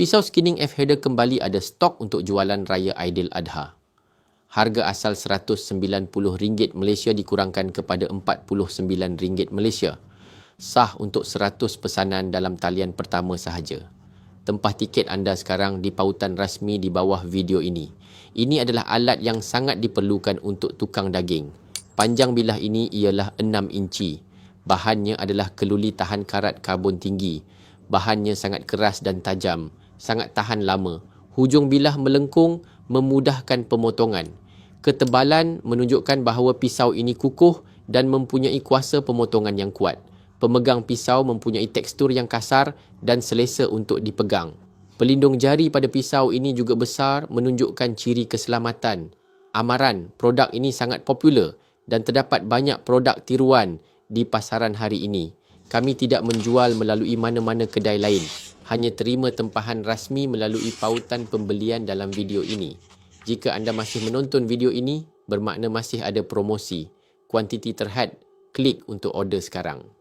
Pisau skinning F-Header kembali ada stok untuk jualan raya Adha. Harga asal RM190 Malaysia dikurangkan kepada RM49 Malaysia. Sah untuk 100 pesanan dalam talian pertama sahaja. Tempah tiket anda sekarang di pautan rasmi di bawah video ini. Ini adalah alat yang sangat diperlukan untuk tukang daging. Panjang bilah ini ialah 6 inci. Bahannya adalah keluli tahan karat karbon tinggi. Bahannya sangat keras dan tajam sangat tahan lama. Hujung bilah melengkung memudahkan pemotongan. Ketebalan menunjukkan bahawa pisau ini kukuh dan mempunyai kuasa pemotongan yang kuat. Pemegang pisau mempunyai tekstur yang kasar dan selesa untuk dipegang. Pelindung jari pada pisau ini juga besar menunjukkan ciri keselamatan. Amaran produk ini sangat popular dan terdapat banyak produk tiruan di pasaran hari ini. Kami tidak menjual melalui mana-mana kedai lain hanya terima tempahan rasmi melalui pautan pembelian dalam video ini. Jika anda masih menonton video ini, bermakna masih ada promosi. Kuantiti terhad, klik untuk order sekarang.